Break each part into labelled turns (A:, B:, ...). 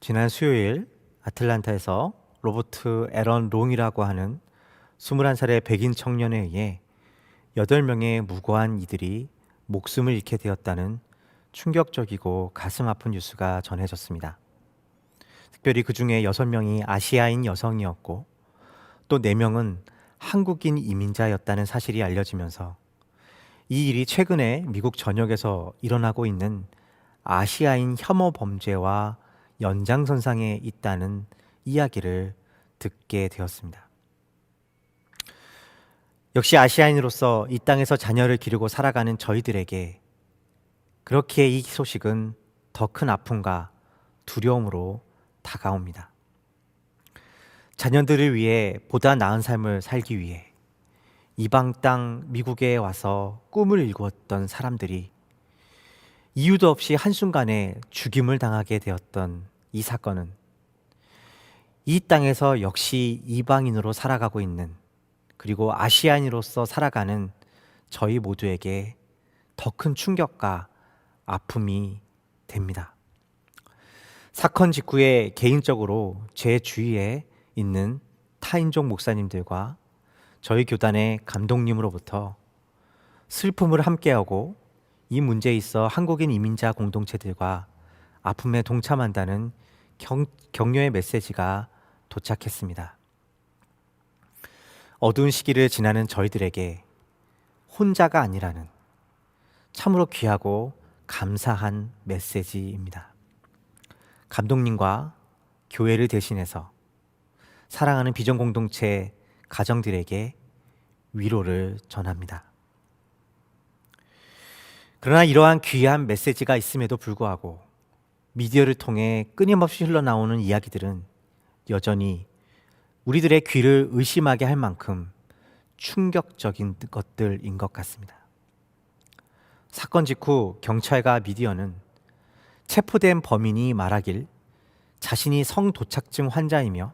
A: 지난 수요일 아틀란타에서 로버트 에런 롱이라고 하는 21살의 백인 청년에 의해 8명의 무고한 이들이 목숨을 잃게 되었다는 충격적이고 가슴 아픈 뉴스가 전해졌습니다. 특별히 그 중에 6명이 아시아인 여성이었고 또 4명은 한국인 이민자였다는 사실이 알려지면서 이 일이 최근에 미국 전역에서 일어나고 있는 아시아인 혐오 범죄와 연장선상에 있다는 이야기를 듣게 되었습니다. 역시 아시아인으로서 이 땅에서 자녀를 기르고 살아가는 저희들에게 그렇게 이 소식은 더 큰 아픔과 두려움으로 다가옵니다. 자녀들을 위해 보다 나은 삶을 살기 위해 이방 땅 미국에 와서 꿈을 이루었던 사람들이 이유도 없이 한순간에 죽임을 당하게 되었던 이 사건은 이 땅에서 역시 이방인으로 살아가고 있는 그리고 아시아인으로서 살아가는 저희 모두에게 더 큰 충격과 아픔이 됩니다. 사건 직후에 개인적으로 제 주위에 있는 타인족 목사님들과 저희 교단의 감독님으로부터 슬픔을 함께하고 이 문제에 있어 한국인 이민자 공동체들과 아픔에 동참한다는 경, 격려의 메시지가 도착했습니다. 어두운 시기를 지나는 저희들에게 혼자가 아니라는 참으로 귀하고 감사한 메시지입니다. 감독님과 교회를 대신해서 사랑하는 비전 공동체 가정들에게 위로를 전합니다. 그러나 이러한 귀한 메시지가 있음에도 불구하고 미디어를 통해 끊임없이 흘러나오는 이야기들은 여전히 우리들의 귀를 의심하게 할 만큼 충격적인 것들인 것 같습니다. 사건 직후 경찰과 미디어는 체포된 범인이 말하길 자신이 성도착증 환자이며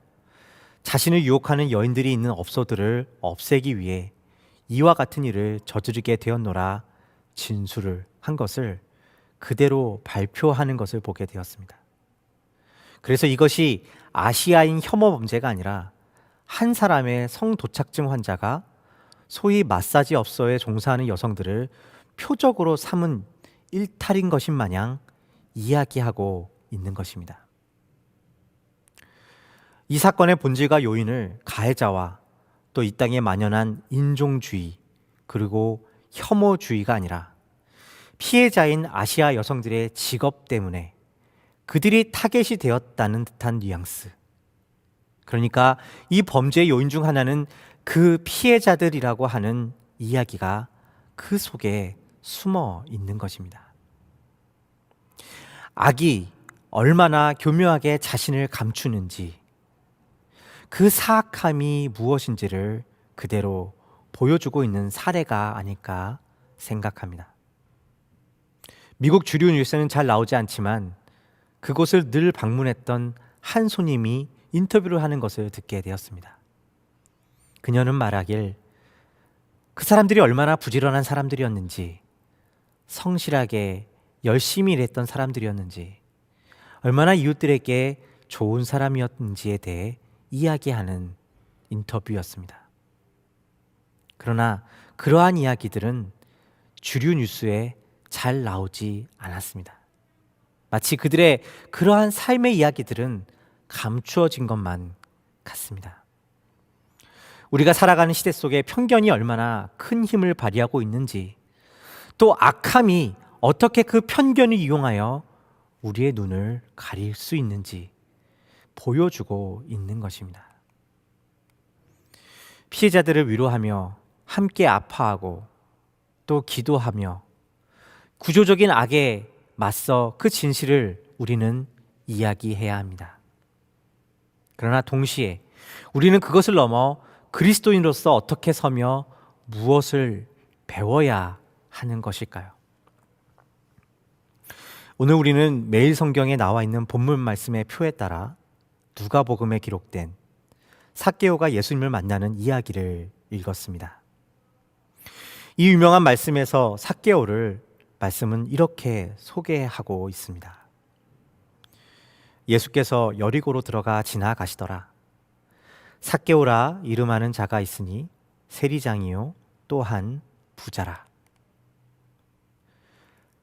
A: 자신을 유혹하는 여인들이 있는 업소들을 없애기 위해 이와 같은 일을 저지르게 되었노라 진술을 한 것을 그대로 발표하는 것을 보게 되었습니다. 그래서 이것이 아시아인 혐오 범죄가 아니라 한 사람의 성도착증 환자가 소위 마사지 업소에 종사하는 여성들을 표적으로 삼은 일탈인 것인 마냥 이야기하고 있는 것입니다. 이 사건의 본질과 요인을 가해자와 또 이 땅에 만연한 인종주의 그리고 혐오주의가 아니라 피해자인 아시아 여성들의 직업 때문에 그들이 타겟이 되었다는 듯한 뉘앙스. 그러니까 이 범죄의 요인 중 하나는 그 피해자들이라고 하는 이야기가 그 속에 숨어 있는 것입니다. 악이 얼마나 교묘하게 자신을 감추는지 그 사악함이 무엇인지를 그대로 보여주고 있는 사례가 아닐까 생각합니다. 미국 주류 뉴스는 잘 나오지 않지만 그곳을 늘 방문했던 한 손님이 인터뷰를 하는 것을 듣게 되었습니다. 그녀는 말하길 그 사람들이 얼마나 부지런한 사람들이었는지 성실하게 열심히 일했던 사람들이었는지 얼마나 이웃들에게 좋은 사람이었는지에 대해 이야기하는 인터뷰였습니다. 그러나 그러한 이야기들은 주류 뉴스에 잘 나오지 않았습니다. 마치 그들의 그러한 삶의 이야기들은 감추어진 것만 같습니다. 우리가 살아가는 시대 속에 편견이 얼마나 큰 힘을 발휘하고 있는지, 또 악함이 어떻게 그 편견을 이용하여 우리의 눈을 가릴 수 있는지 보여주고 있는 것입니다. 피해자들을 위로하며 함께 아파하고 또 기도하며 구조적인 악에 맞서 그 진실을 우리는 이야기해야 합니다. 그러나 동시에 우리는 그것을 넘어 그리스도인으로서 어떻게 서며 무엇을 배워야 하는 것일까요? 오늘 우리는 매일 성경에 나와 있는 본문 말씀의 표에 따라 누가복음에 기록된 사개오가 예수님을 만나는 이야기를 읽었습니다. 이 유명한 말씀에서 사개오를 말씀은 이렇게 소개하고 있습니다. 예수께서 여리고로 들어가 지나가시더라. 삭개오라 이름하는 자가 있으니 세리장이요 또한 부자라.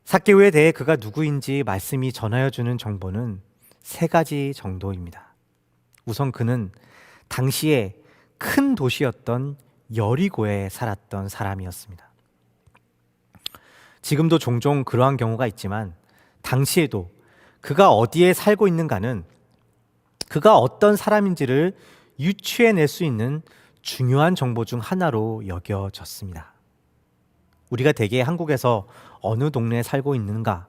A: 삭개오에 대해 그가 누구인지 말씀이 전하여 주는 정보는 세 가지 정도입니다. 우선 그는 당시에 큰 도시였던 여리고에 살았던 사람이었습니다. 지금도 종종 그러한 경우가 있지만 당시에도 그가 어디에 살고 있는가는 그가 어떤 사람인지를 유추해낼 수 있는 중요한 정보 중 하나로 여겨졌습니다. 우리가 대개 한국에서 어느 동네에 살고 있는가,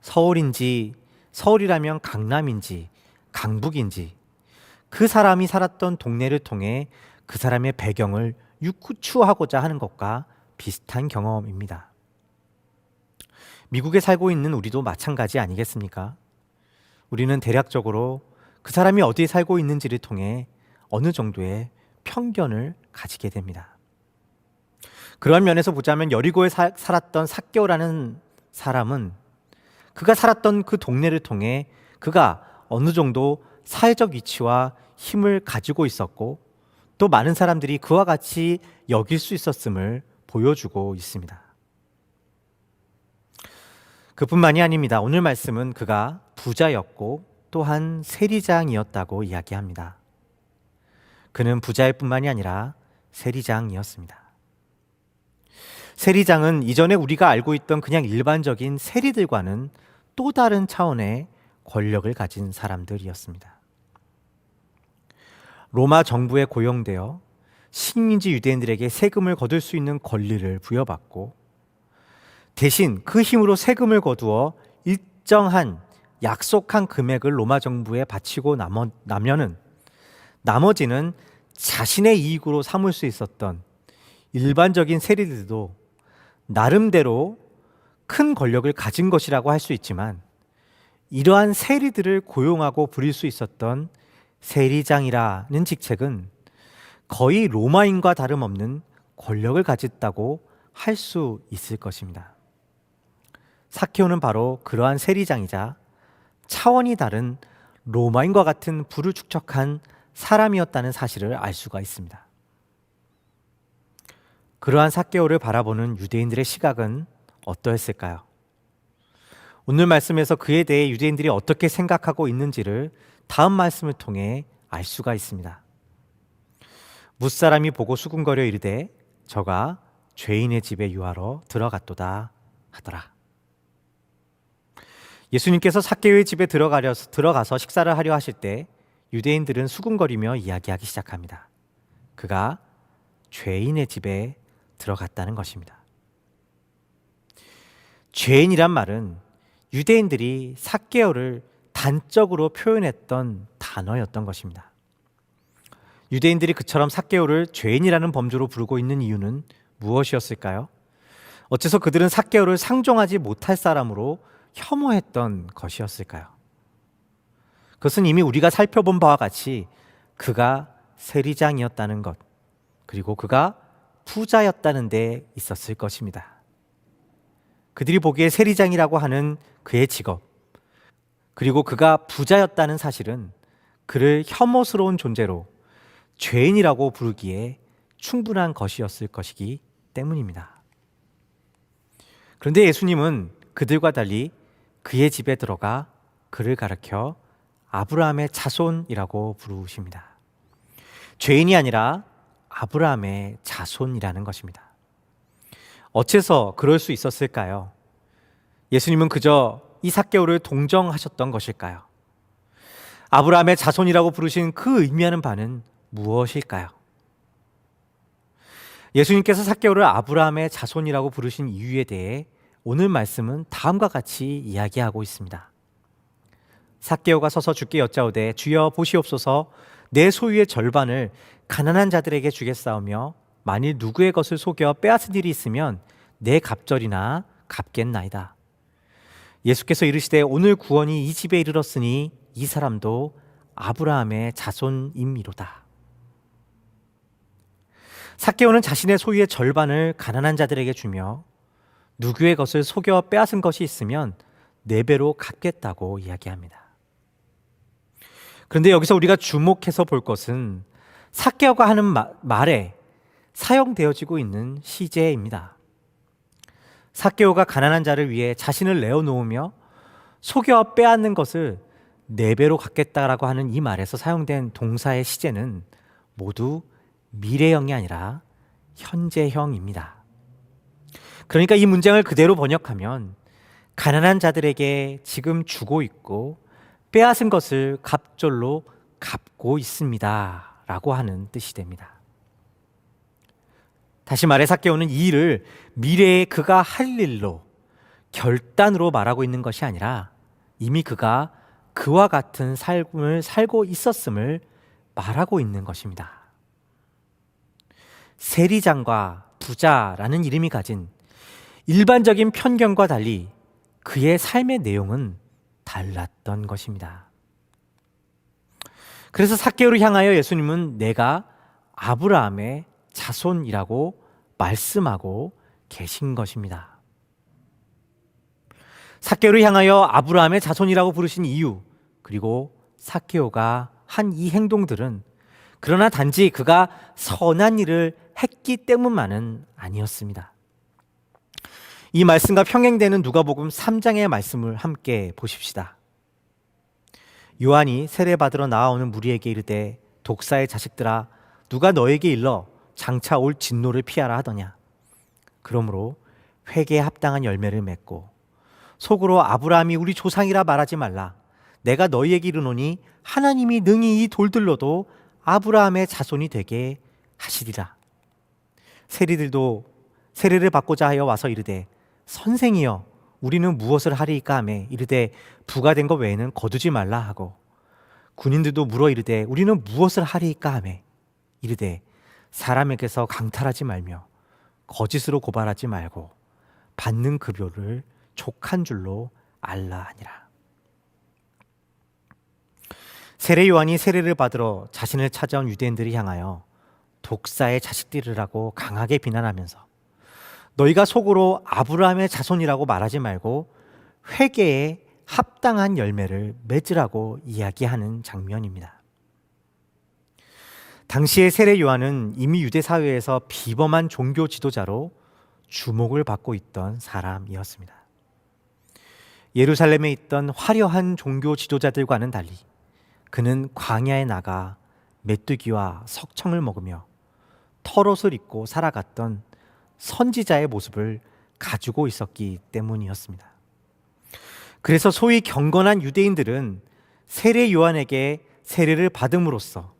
A: 서울인지, 서울이라면 강남인지, 강북인지, 그 사람이 살았던 동네를 통해 그 사람의 배경을 유추하고자 하는 것과 비슷한 경험입니다. 미국에 살고 있는 우리도 마찬가지 아니겠습니까? 우리는 대략적으로 그 사람이 어디에 살고 있는지를 통해 어느 정도의 편견을 가지게 됩니다. 그런 면에서 보자면 여리고에 사, 살았던 삭개오라는 사람은 그가 살았던 그 동네를 통해 그가 어느 정도 사회적 위치와 힘을 가지고 있었고 또 많은 사람들이 그와 같이 여길 수 있었음을 보여주고 있습니다. 그뿐만이 아닙니다. 오늘 말씀은 그가 부자였고 또한 세리장이었다고 이야기합니다. 그는 부자일 뿐만이 아니라 세리장이었습니다. 세리장은 이전에 우리가 알고 있던 그냥 일반적인 세리들과는 또 다른 차원의 권력을 가진 사람들이었습니다. 로마 정부에 고용되어 식민지 유대인들에게 세금을 거둘 수 있는 권리를 부여받고 대신 그 힘으로 세금을 거두어 일정한 약속한 금액을 로마 정부에 바치고 나머, 나면은 나머지는 자신의 이익으로 삼을 수 있었던 일반적인 세리들도 나름대로 큰 권력을 가진 것이라고 할 수 있지만 이러한 세리들을 고용하고 부릴 수 있었던 세리장이라는 직책은 거의 로마인과 다름없는 권력을 가졌다고 할 수 있을 것입니다. 사케오는 바로 그러한 세리장이자 차원이 다른 로마인과 같은 부를 축적한 사람이었다는 사실을 알 수가 있습니다. 그러한 사케오를 바라보는 유대인들의 시각은 어떠했을까요? 오늘 말씀에서 그에 대해 유대인들이 어떻게 생각하고 있는지를 다음 말씀을 통해 알 수가 있습니다. 무사람이 보고 수군거려 이르되 저가 죄인의 집에 유하러 들어갔도다 하더라. 예수님께서 삭개의 집에 들어가려 들어가서 식사를 하려 하실 때 유대인들은 수군거리며 이야기하기 시작합니다. 그가 죄인의 집에 들어갔다는 것입니다. 죄인이란 말은 유대인들이 삭개어를 단적으로 표현했던 단어였던 것입니다. 유대인들이 그처럼 삭개오를 죄인이라는 범주로 부르고 있는 이유는 무엇이었을까요? 어째서 그들은 삭개오를 상종하지 못할 사람으로 혐오했던 것이었을까요? 그것은 이미 우리가 살펴본 바와 같이 그가 세리장이었다는 것, 그리고 그가 부자였다는 데 있었을 것입니다. 그들이 보기에 세리장이라고 하는 그의 직업, 그리고 그가 부자였다는 사실은 그를 혐오스러운 존재로 죄인이라고 부르기에 충분한 것이었을 것이기 때문입니다. 그런데 예수님은 그들과 달리 그의 집에 들어가 그를 가르켜 아브라함의 자손이라고 부르십니다. 죄인이 아니라 아브라함의 자손이라는 것입니다. 어째서 그럴 수 있었을까요? 예수님은 그저 이 삭개오를 동정하셨던 것일까요? 아브라함의 자손이라고 부르신 그 의미하는 바는 무엇일까요? 예수님께서 삭개오를 아브라함의 자손이라고 부르신 이유에 대해 오늘 말씀은 다음과 같이 이야기하고 있습니다. 삭개오가 서서 주께 여짜오되 주여 보시옵소서 내 소유의 절반을 가난한 자들에게 주겠사오며 만일 누구의 것을 속여 빼앗은 일이 있으면 내 갑절이나 갚겠나이다. 예수께서 이르시되 오늘 구원이 이 집에 이르렀으니 이 사람도 아브라함의 자손임이로다. 사케오는 자신의 소유의 절반을 가난한 자들에게 주며 누구의 것을 속여 빼앗은 것이 있으면 네 배로 갚겠다고 이야기합니다. 그런데 여기서 우리가 주목해서 볼 것은 사개오가 하는 마- 말에 사용되어지고 있는 시제입니다. 사개오가 가난한 자를 위해 자신을 내어놓으며 속여 빼앗는 것을 네 배로 갚겠다라고 하는 이 말에서 사용된 동사의 시제는 모두 미래형이 아니라 현재형입니다. 그러니까 이 문장을 그대로 번역하면 가난한 자들에게 지금 주고 있고 빼앗은 것을 갑절로 갚고 있습니다. 라고 하는 뜻이 됩니다. 다시 말해 사개오는 이 일을 미래에 그가 할 일로 결단으로 말하고 있는 것이 아니라 이미 그가 그와 같은 삶을 살고 있었음을 말하고 있는 것입니다. 세리장과 부자라는 이름이 가진 일반적인 편견과 달리 그의 삶의 내용은 달랐던 것입니다. 그래서 사개오를 향하여 예수님은 내가 아브라함의 자손이라고 말씀하고 계신 것입니다. 사개오를 향하여 아브라함의 자손이라고 부르신 이유 그리고 사개오가 한 이 행동들은 그러나 단지 그가 선한 일을 했기 때문만은 아니었습니다. 이 말씀과 평행되는 누가복음 3장의 말씀을 함께 보십시다. 요한이 세례받으러 나아오는 무리에게 이르되 독사의 자식들아 누가 너에게 일러 장차 올 진노를 피하라 하더냐? 그러므로 회개에 합당한 열매를 맺고 속으로 아브라함이 우리 조상이라 말하지 말라. 내가 너희에게 이르노니 하나님이 능히 이 돌들로도 아브라함의 자손이 되게 하시리라. 세리들도 세례를 받고자 하여 와서 이르되 선생이여 우리는 무엇을 하리이까 하매 이르되 부가 된 것 외에는 거두지 말라 하고 군인들도 물어 이르되 우리는 무엇을 하리이까 하매 이르되 사람에게서 강탈하지 말며 거짓으로 고발하지 말고 받는 급여를 족한 줄로 알라 하니라 세례 요한이 세례를 받으러 자신을 찾아온 유대인들을 향하여 독사의 자식들이라고 강하게 비난하면서 너희가 속으로 아브라함의 자손이라고 말하지 말고 회개에 합당한 열매를 맺으라고 이야기하는 장면입니다. 당시의 세례 요한은 이미 유대 사회에서 비범한 종교 지도자로 주목을 받고 있던 사람이었습니다. 예루살렘에 있던 화려한 종교 지도자들과는 달리 그는 광야에 나가 메뚜기와 석청을 먹으며 털옷을 입고 살아갔던 선지자의 모습을 가지고 있었기 때문이었습니다. 그래서 소위 경건한 유대인들은 세례 요한에게 세례를 받음으로써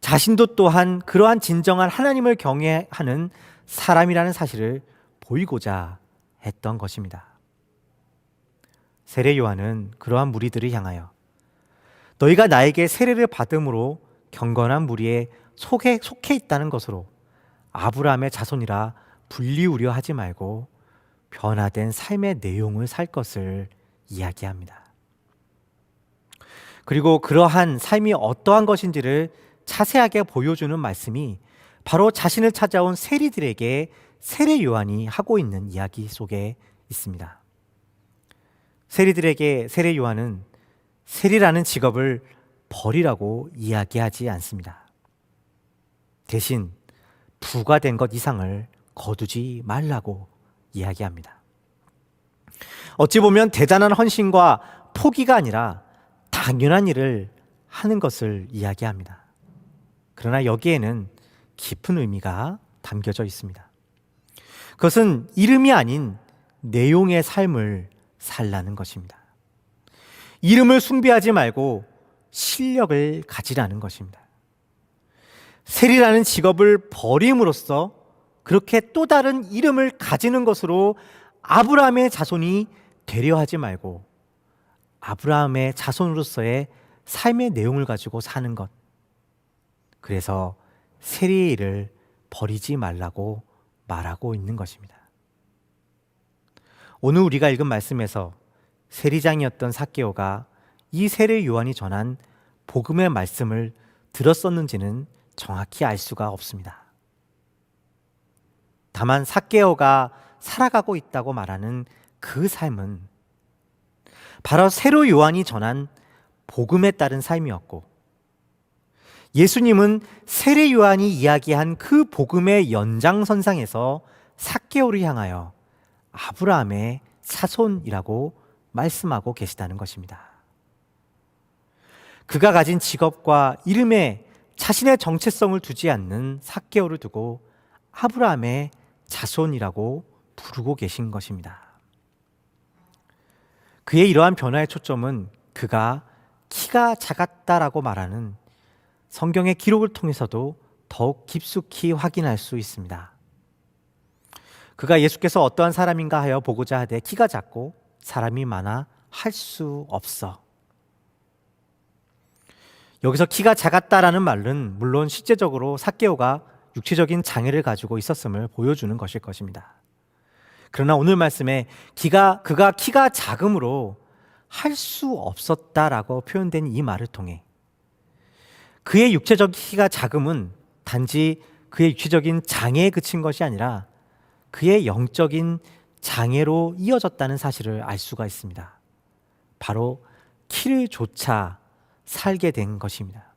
A: 자신도 또한 그러한 진정한 하나님을 경외하는 사람이라는 사실을 보이고자 했던 것입니다. 세례 요한은 그러한 무리들을 향하여 너희가 나에게 세례를 받음으로 경건한 무리에 속에 속해 있다는 것으로 아브라함의 자손이라 분리우려 하지 말고 변화된 삶의 내용을 살 것을 이야기합니다. 그리고 그러한 삶이 어떠한 것인지를 자세하게 보여주는 말씀이 바로 자신을 찾아온 세리들에게 세례 요한이 하고 있는 이야기 속에 있습니다. 세리들에게 세례 요한은 세리라는 직업을 버리라고 이야기하지 않습니다. 대신 부가 된 것 이상을 거두지 말라고 이야기합니다. 어찌 보면 대단한 헌신과 포기가 아니라 당연한 일을 하는 것을 이야기합니다. 그러나 여기에는 깊은 의미가 담겨져 있습니다. 그것은 이름이 아닌 내용의 삶을 살라는 것입니다. 이름을 숭배하지 말고 실력을 가지라는 것입니다. 세리라는 직업을 버림으로써 그렇게 또 다른 이름을 가지는 것으로 아브라함의 자손이 되려 하지 말고 아브라함의 자손으로서의 삶의 내용을 가지고 사는 것. 그래서 세리의 일을 버리지 말라고 말하고 있는 것입니다. 오늘 우리가 읽은 말씀에서 세리장이었던 사개오가 이 세례 요한이 전한 복음의 말씀을 들었었는지는 정확히 알 수가 없습니다. 다만 사개오가 살아가고 있다고 말하는 그 삶은 바로 세로 요한이 전한 복음에 따른 삶이었고 예수님은 세례 요한이 이야기한 그 복음의 연장선상에서 삭개오를 향하여 아브라함의 사손이라고 말씀하고 계시다는 것입니다. 그가 가진 직업과 이름에 자신의 정체성을 두지 않는 삭개오를 두고 아브라함의 자손이라고 부르고 계신 것입니다. 그의 이러한 변화의 초점은 그가 키가 작았다라고 말하는 성경의 기록을 통해서도 더욱 깊숙이 확인할 수 있습니다. 그가 예수께서 어떠한 사람인가 하여 보고자 하되 키가 작고 사람이 많아 할 수 없어. 여기서 키가 작았다라는 말은 물론 실제적으로 사개오가 육체적인 장애를 가지고 있었음을 보여주는 것일 것입니다. 그러나 오늘 말씀에 기가 그가 키가 작음으로 할 수 없었다라고 표현된 이 말을 통해 그의 육체적 키가 작음은 단지 그의 육체적인 장애에 그친 것이 아니라 그의 영적인 장애로 이어졌다는 사실을 알 수가 있습니다. 바로 키를 조차 살게 된 것입니다.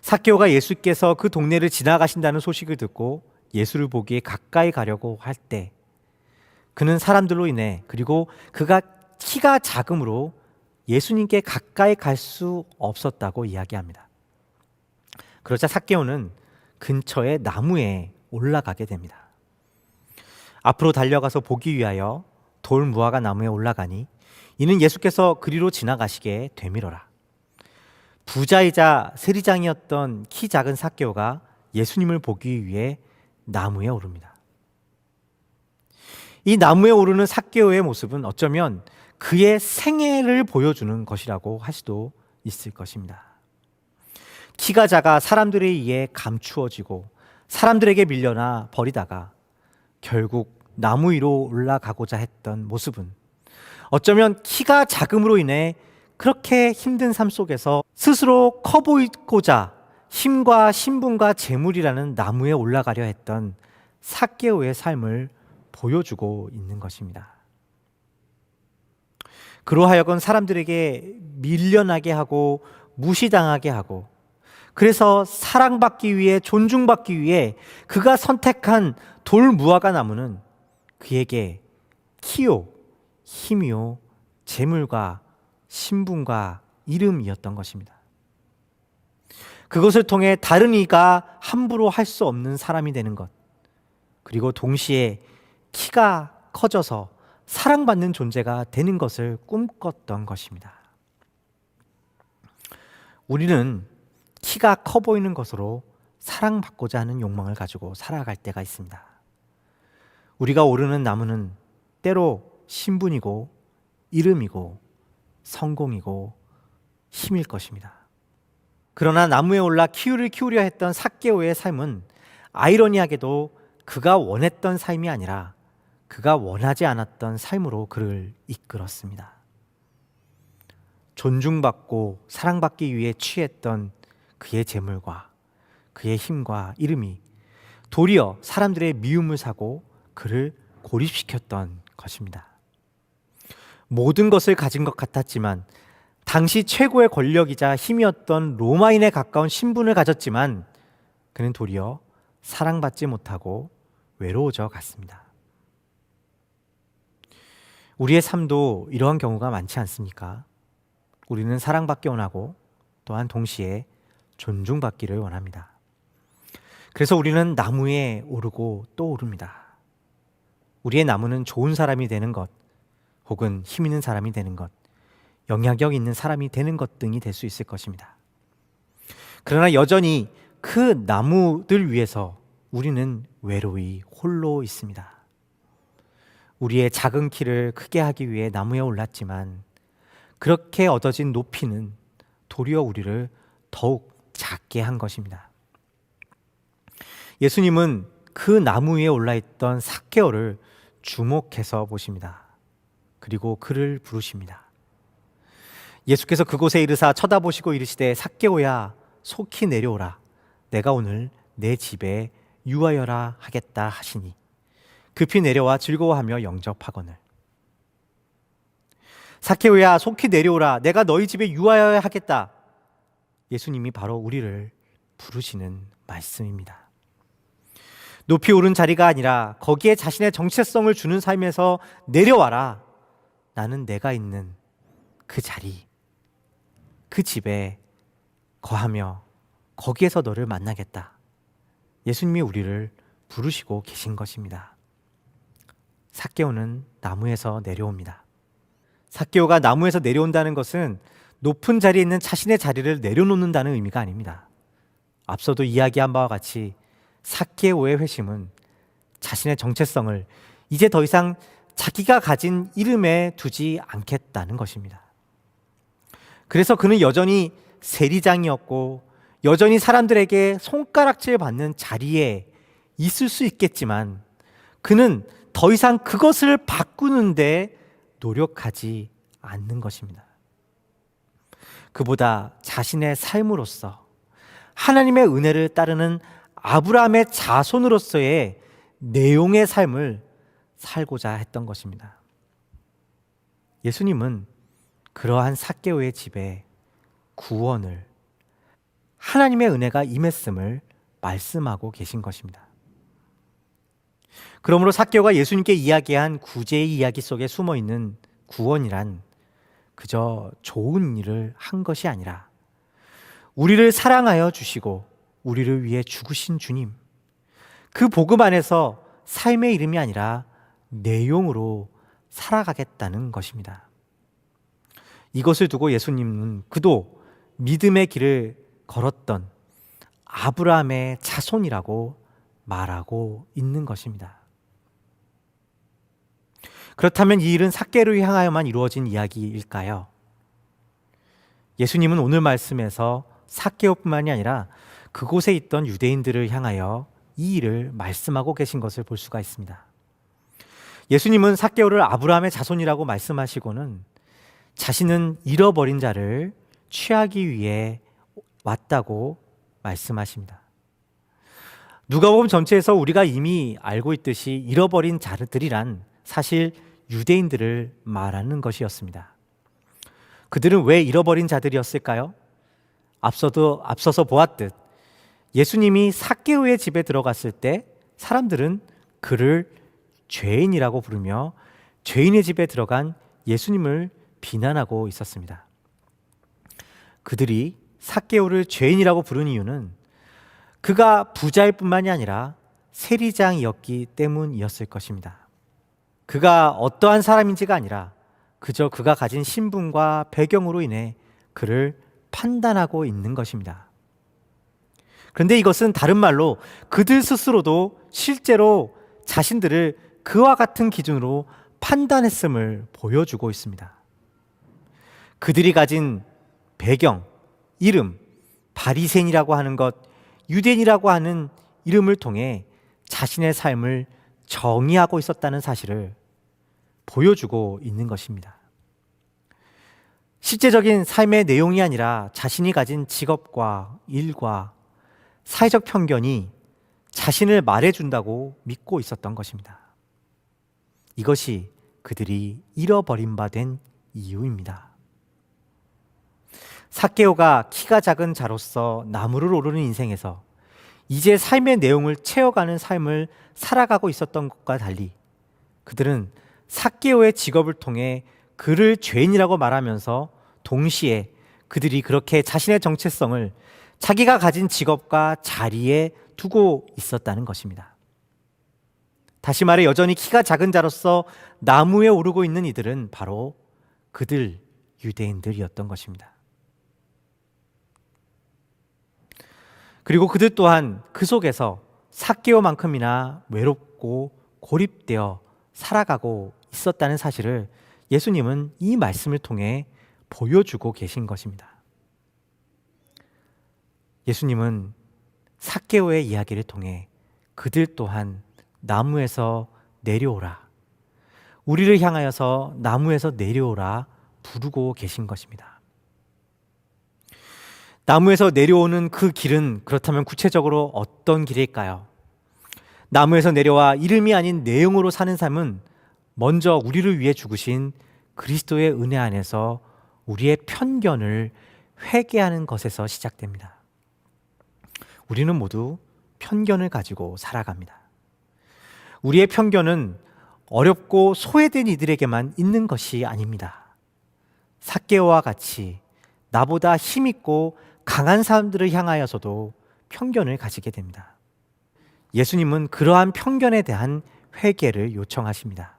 A: 사케오가 예수께서 그 동네를 지나가신다는 소식을 듣고 예수를 보기에 가까이 가려고 할 때 그는 사람들로 인해 그리고 그가 키가 작음으로 예수님께 가까이 갈 수 없었다고 이야기합니다. 그러자 사케오는 근처의 나무에 올라가게 됩니다. 앞으로 달려가서 보기 위하여 돌 무화과 나무에 올라가니 이는 예수께서 그리로 지나가시게 되밀어라. 부자이자 세리장이었던 키 작은 사케오가 예수님을 보기 위해 나무에 오릅니다. 이 나무에 오르는 사케오의 모습은 어쩌면 그의 생애를 보여주는 것이라고 할 수도 있을 것입니다. 키가 작아 사람들에 의해 감추어지고 사람들에게 밀려나 버리다가 결국 나무 위로 올라가고자 했던 모습은 어쩌면 키가 작음으로 인해 그렇게 힘든 삶 속에서 스스로 커 보이고자 힘과 신분과 재물이라는 나무에 올라가려 했던 사개오의 삶을 보여주고 있는 것입니다. 그로하여금 사람들에게 밀려나게 하고 무시당하게 하고 그래서 사랑받기 위해 존중받기 위해 그가 선택한 돌 무화과 나무는 그에게 키요 힘이요 재물과 신분과 이름이었던 것입니다. 그것을 통해 다른 이가 함부로 할 수 없는 사람이 되는 것. 그리고 동시에 키가 커져서 사랑받는 존재가 되는 것을 꿈꿨던 것입니다. 우리는 키가 커 보이는 것으로 사랑받고자 하는 욕망을 가지고 살아갈 때가 있습니다. 우리가 오르는 나무는 때로 신분이고 이름이고 성공이고 힘일 것입니다. 그러나 나무에 올라 키우를 키우려 했던 사개오의 삶은 아이러니하게도 그가 원했던 삶이 아니라 그가 원하지 않았던 삶으로 그를 이끌었습니다. 존중받고 사랑받기 위해 취했던 그의 재물과 그의 힘과 이름이 도리어 사람들의 미움을 사고 그를 고립시켰던 것입니다. 모든 것을 가진 것 같았지만 당시 최고의 권력이자 힘이었던 로마인에 가까운 신분을 가졌지만 그는 도리어 사랑받지 못하고 외로워져 갔습니다. 우리의 삶도 이러한 경우가 많지 않습니까? 우리는 사랑받기 원하고 또한 동시에 존중받기를 원합니다. 그래서 우리는 나무에 오르고 또 오릅니다. 우리의 나무는 좋은 사람이 되는 것, 혹은 힘 있는 사람이 되는 것, 영향력 있는 사람이 되는 것 등이 될 수 있을 것입니다. 그러나 여전히 그 나무들 위해서 우리는 외로이 홀로 있습니다. 우리의 작은 키를 크게 하기 위해 나무에 올랐지만 그렇게 얻어진 높이는 도리어 우리를 더욱 작게 한 것입니다. 예수님은 그 나무 위에 올라 있던 사케오를 주목해서 보십니다. 그리고 그를 부르십니다. 예수께서 그곳에 이르사 쳐다보시고 이르시되 삭개오야 속히 내려오라 내가 오늘 내 집에 유하여라 하겠다 하시니 급히 내려와 즐거워하며 영접하거늘 사케오야 속히 내려오라 내가 너희 집에 유하여야 하겠다 예수님이 바로 우리를 부르시는 말씀입니다. 높이 오른 자리가 아니라 거기에 자신의 정체성을 주는 삶에서 내려와라. 나는 내가 있는 그 자리, 그 집에 거하며 거기에서 너를 만나겠다. 예수님이 우리를 부르시고 계신 것입니다. 삭개오는 나무에서 내려옵니다. 삭개오가 나무에서 내려온다는 것은 높은 자리에 있는 자신의 자리를 내려놓는다는 의미가 아닙니다. 앞서도 이야기한 바와 같이 삭개오의 회심은 자신의 정체성을 이제 더 이상 자기가 가진 이름에 두지 않겠다는 것입니다. 그래서 그는 여전히 세리장이었고 여전히 사람들에게 손가락질 받는 자리에 있을 수 있겠지만 그는 더 이상 그것을 바꾸는데 노력하지 않는 것입니다. 그보다 자신의 삶으로서 하나님의 은혜를 따르는 아브라함의 자손으로서의 내용의 삶을 살고자 했던 것입니다. 예수님은 그러한 사개오의 집에 구원을 하나님의 은혜가 임했음을 말씀하고 계신 것입니다. 그러므로 사개오가 예수님께 이야기한 구제의 이야기 속에 숨어 있는 구원이란 그저 좋은 일을 한 것이 아니라 우리를 사랑하여 주시고 우리를 위해 죽으신 주님 그 복음 안에서 삶의 이름이 아니라 내용으로 살아가겠다는 것입니다. 이것을 두고 예수님은 그도 믿음의 길을 걸었던 아브라함의 자손이라고 말하고 있는 것입니다. 그렇다면 이 일은 삭개를 향하여만 이루어진 이야기일까요? 예수님은 오늘 말씀에서 삭개오뿐만이 아니라 그곳에 있던 유대인들을 향하여 이 일을 말씀하고 계신 것을 볼 수가 있습니다. 예수님은 삭개오를 아브라함의 자손이라고 말씀하시고는 자신은 잃어버린 자를 취하기 위해 왔다고 말씀하십니다. 누가복음 전체에서 우리가 이미 알고 있듯이 잃어버린 자들이란 사실 유대인들을 말하는 것이었습니다. 그들은 왜 잃어버린 자들이었을까요? 앞서도 앞서서 보았듯 예수님이 삭개오의 집에 들어갔을 때 사람들은 그를 죄인이라고 부르며 죄인의 집에 들어간 예수님을 비난하고 있었습니다. 그들이 삭개오를 죄인이라고 부른 이유는 그가 부자일 뿐만이 아니라 세리장이었기 때문이었을 것입니다. 그가 어떠한 사람인지가 아니라 그저 그가 가진 신분과 배경으로 인해 그를 판단하고 있는 것입니다. 그런데 이것은 다른 말로 그들 스스로도 실제로 자신들을 그와 같은 기준으로 판단했음을 보여주고 있습니다. 그들이 가진 배경, 이름, 바리새인이라고 하는 것, 유대인이라고 하는 이름을 통해 자신의 삶을 정의하고 있었다는 사실을 보여주고 있는 것입니다. 실제적인 삶의 내용이 아니라 자신이 가진 직업과 일과 사회적 편견이 자신을 말해준다고 믿고 있었던 것입니다. 이것이 그들이 잃어버린 바 된 이유입니다. 사케오가 키가 작은 자로서 나무를 오르는 인생에서 이제 삶의 내용을 채워가는 삶을 살아가고 있었던 것과 달리 그들은 사케오의 직업을 통해 그를 죄인이라고 말하면서 동시에 그들이 그렇게 자신의 정체성을 자기가 가진 직업과 자리에 두고 있었다는 것입니다. 다시 말해 여전히 키가 작은 자로서 나무에 오르고 있는 이들은 바로 그들 유대인들이었던 것입니다. 그리고 그들 또한 그 속에서 사개오만큼이나 외롭고 고립되어 살아가고 있었다는 사실을 예수님은 이 말씀을 통해 보여주고 계신 것입니다. 예수님은 사개오의 이야기를 통해 그들 또한 나무에서 내려오라. 우리를 향하여서 나무에서 내려오라 부르고 계신 것입니다. 나무에서 내려오는 그 길은 그렇다면 구체적으로 어떤 길일까요? 나무에서 내려와 이름이 아닌 내용으로 사는 삶은 먼저 우리를 위해 죽으신 그리스도의 은혜 안에서 우리의 편견을 회개하는 것에서 시작됩니다. 우리는 모두 편견을 가지고 살아갑니다. 우리의 편견은 어렵고 소외된 이들에게만 있는 것이 아닙니다. 사케오와 같이 나보다 힘있고 강한 사람들을 향하여서도 편견을 가지게 됩니다. 예수님은 그러한 편견에 대한 회개를 요청하십니다.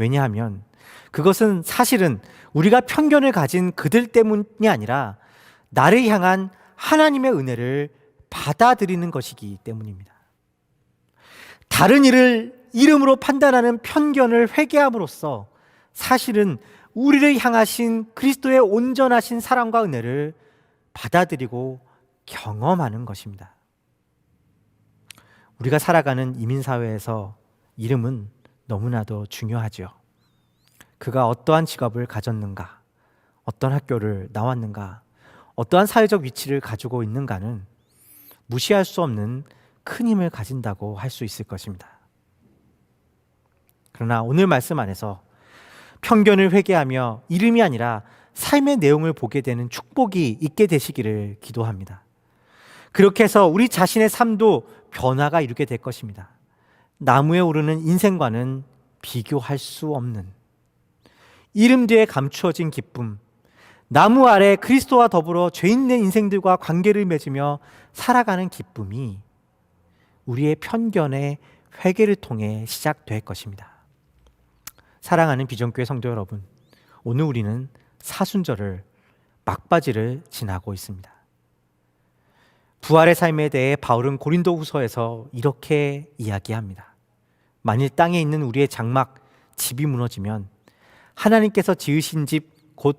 A: 왜냐하면 그것은 사실은 우리가 편견을 가진 그들 때문이 아니라 나를 향한 하나님의 은혜를 받아들이는 것이기 때문입니다. 다른 일을 이름으로 판단하는 편견을 회개함으로써 사실은 우리를 향하신 그리스도의 온전하신 사랑과 은혜를 받아들이고 경험하는 것입니다. 우리가 살아가는 이민사회에서 이름은 너무나도 중요하죠. 그가 어떠한 직업을 가졌는가, 어떤 학교를 나왔는가, 어떠한 사회적 위치를 가지고 있는가는 무시할 수 없는 큰 힘을 가진다고 할 수 있을 것입니다. 그러나 오늘 말씀 안에서 편견을 회개하며 이름이 아니라 삶의 내용을 보게 되는 축복이 있게 되시기를 기도합니다. 그렇게 해서 우리 자신의 삶도 변화가 이루게 될 것입니다. 나무에 오르는 인생과는 비교할 수 없는 이름 뒤에 감추어진 기쁨, 나무 아래 그리스도와 더불어 죄인된 인생들과 관계를 맺으며 살아가는 기쁨이 우리의 편견의 회개를 통해 시작될 것입니다. 사랑하는 비전교회 성도 여러분, 오늘 우리는 사순절을 막바지를 지나고 있습니다. 부활의 삶에 대해 바울은 고린도 후서에서 이렇게 이야기합니다. 만일 땅에 있는 우리의 장막, 집이 무너지면 하나님께서 지으신 집 곧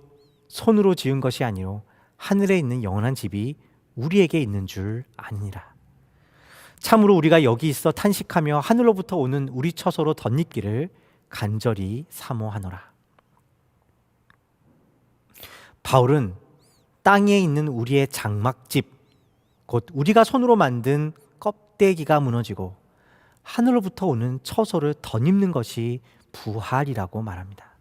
A: 손으로 지은 것이 아니요 하늘에 있는 영원한 집이 우리에게 있는 줄 아니라. 참으로 우리가 여기 있어 탄식하며 하늘로부터 오는 우리 처소로 덧입기를 간절히 사모하노라. 바울은 땅에 있는 우리의 장막집, 곧 우리가 손으로 만든 껍데기가 무너지고 하늘로부터 오는 처소를 덧입는 것이 부활이라고 말합니다.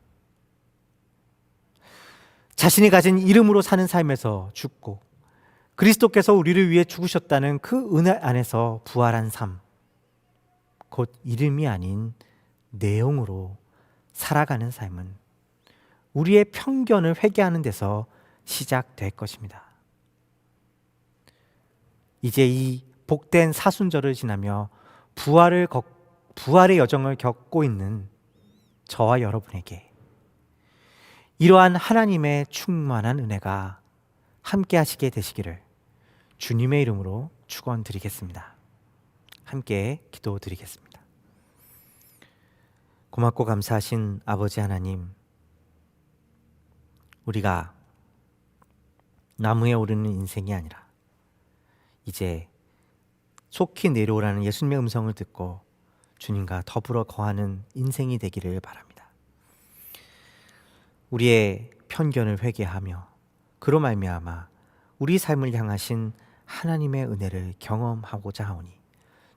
A: 자신이 가진 이름으로 사는 삶에서 죽고 그리스도께서 우리를 위해 죽으셨다는 그 은혜 안에서 부활한 삶, 곧 이름이 아닌 내용으로 살아가는 삶은 우리의 편견을 회개하는 데서 시작될 것입니다. 이제 이 복된 사순절을 지나며 부활을 겪, 부활의 여정을 겪고 있는 저와 여러분에게 이러한 하나님의 충만한 은혜가 함께 하시게 되시기를 주님의 이름으로 축원드리겠습니다. 함께 기도드리겠습니다. 고맙고 감사하신 아버지 하나님, 우리가 나무에 오르는 인생이 아니라 이제 속히 내려오라는 예수님의 음성을 듣고 주님과 더불어 거하는 인생이 되기를 바랍니다. 우리의 편견을 회개하며 그로 말미암아 우리 삶을 향하신 하나님의 은혜를 경험하고자 하오니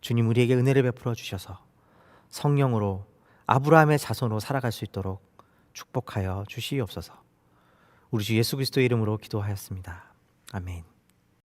A: 주님 우리에게 은혜를 베풀어 주셔서 성령으로 아브라함의 자손으로 살아갈 수 있도록 축복하여 주시옵소서. 우리 주 예수 그리스도의 이름으로 기도하였습니다. 아멘.